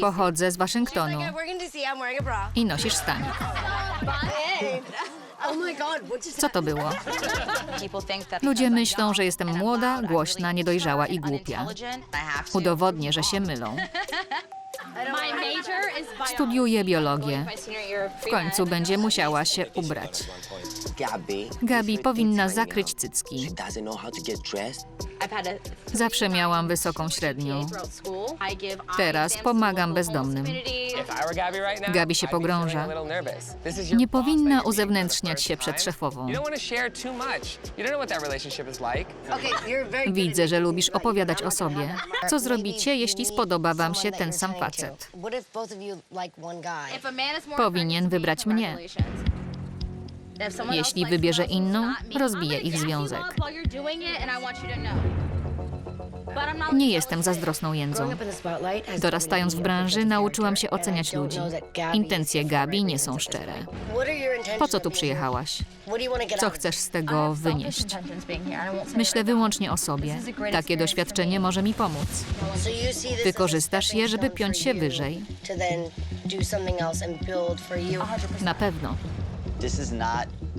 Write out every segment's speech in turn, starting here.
Pochodzę z Waszyngtonu i nosisz stanik. Co to było? Ludzie myślą, że jestem młoda, głośna, niedojrzała i głupia. Udowodnię, że się mylą. Studiuję biologię. W końcu będzie musiała się ubrać. Gabi powinna zakryć cycki. Zawsze miałam wysoką średnią. Teraz pomagam bezdomnym. Gabi się pogrąża. Nie powinna uzewnętrzniać się przed szefową. Widzę, że lubisz opowiadać o sobie. Co zrobicie, jeśli spodoba wam się ten sam facet? Powinien wybrać mnie. Jeśli wybierze inną, rozbije ich związek. Nie jestem zazdrosną jędzą. Dorastając w branży, nauczyłam się oceniać ludzi. Intencje Gabi nie są szczere. Po co tu przyjechałaś? Co chcesz z tego wynieść? Myślę wyłącznie o sobie. Takie doświadczenie może mi pomóc. Wykorzystasz je, żeby piąć się wyżej. Na pewno.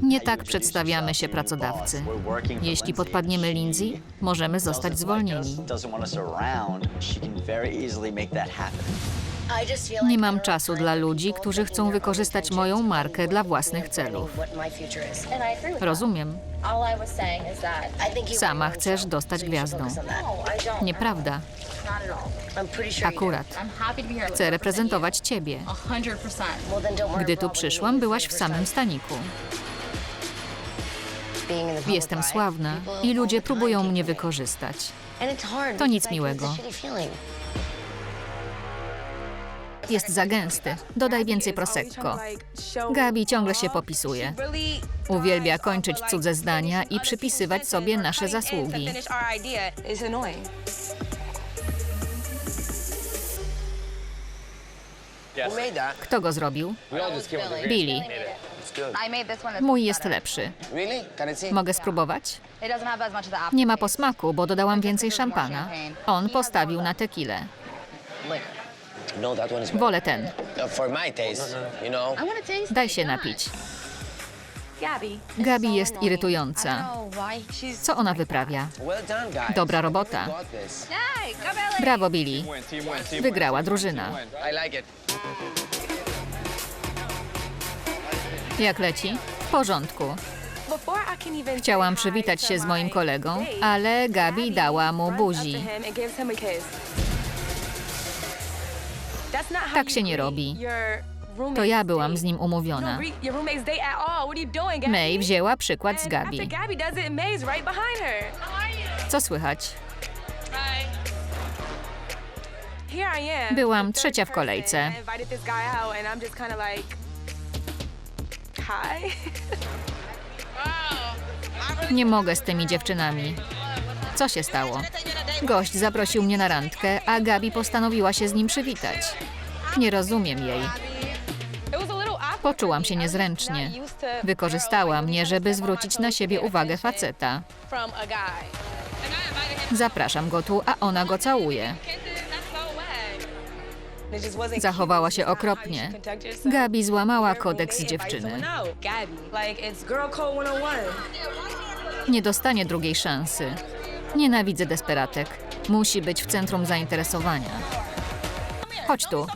Nie tak przedstawiamy się pracodawcy. Jeśli podpadniemy Lindsay, możemy zostać zwolnieni. Nie mam czasu dla ludzi, którzy chcą wykorzystać moją markę dla własnych celów. Rozumiem. Sama chcesz dostać gwiazdą. Nieprawda. Akurat. Chcę reprezentować ciebie. Gdy tu przyszłam, byłaś w samym staniku. Jestem sławna i ludzie próbują mnie wykorzystać. To nic miłego. Jest za gęsty. Dodaj więcej prosecco. Gabi ciągle się popisuje. Uwielbia kończyć cudze zdania i przypisywać sobie nasze zasługi. Kto go zrobił? Billy. Mój jest lepszy. Mogę spróbować? Nie ma posmaku, bo dodałam więcej szampana. On postawił na tequilę. No. Wolę ten. Uh. Daj się napić. Gabi jest irytująca. Co ona wyprawia? Dobra robota. Brawo, Billy. Wygrała drużyna. Jak leci? W porządku. Chciałam przywitać się z moim kolegą, ale Gabi dała mu buzi. Tak się nie robi. To ja byłam z nim umówiona. May wzięła przykład z Gabi. Co słychać? Byłam trzecia w kolejce. Nie mogę z tymi dziewczynami. Co się stało? Gość zaprosił mnie na randkę, a Gabi postanowiła się z nim przywitać. Nie rozumiem jej. Poczułam się niezręcznie. Wykorzystała mnie, żeby zwrócić na siebie uwagę faceta. Zapraszam go tu, a ona go całuje. Zachowała się okropnie. Gabi złamała kodeks dziewczyny. Nie dostanie drugiej szansy. Nienawidzę desperatek. Musi być w centrum zainteresowania. Chodź tu.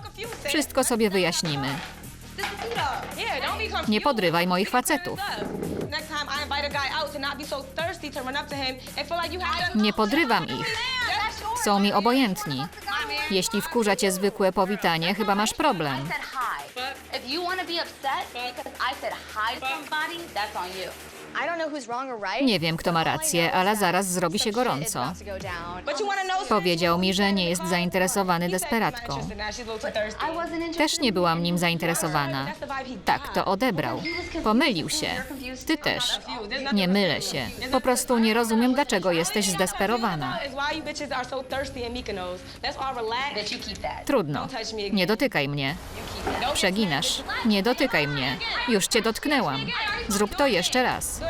Wszystko sobie wyjaśnimy. Nie podrywaj moich facetów. Nie podrywam ich. Są mi obojętni. Jeśli wkurza cię zwykłe powitanie, chyba masz problem. If you want to be upset because I said hi to somebody, that's on you. I don't know who's wrong or right. Nie wiem, kto ma rację, ale zaraz zrobi się gorąco. Powiedział mi, że nie jest zainteresowany desperatką. I wasn't interested. Też nie byłam nim zainteresowana. Tak to odebrał. Pomylił się. Ty też. Nie mylę się. Po prostu nie rozumiem, dlaczego jesteś zdesperowana. Trudno. Nie dotykaj mnie. Przeginasz. Nie dotykaj mnie. Już cię dotknęłam. Zrób to jeszcze raz.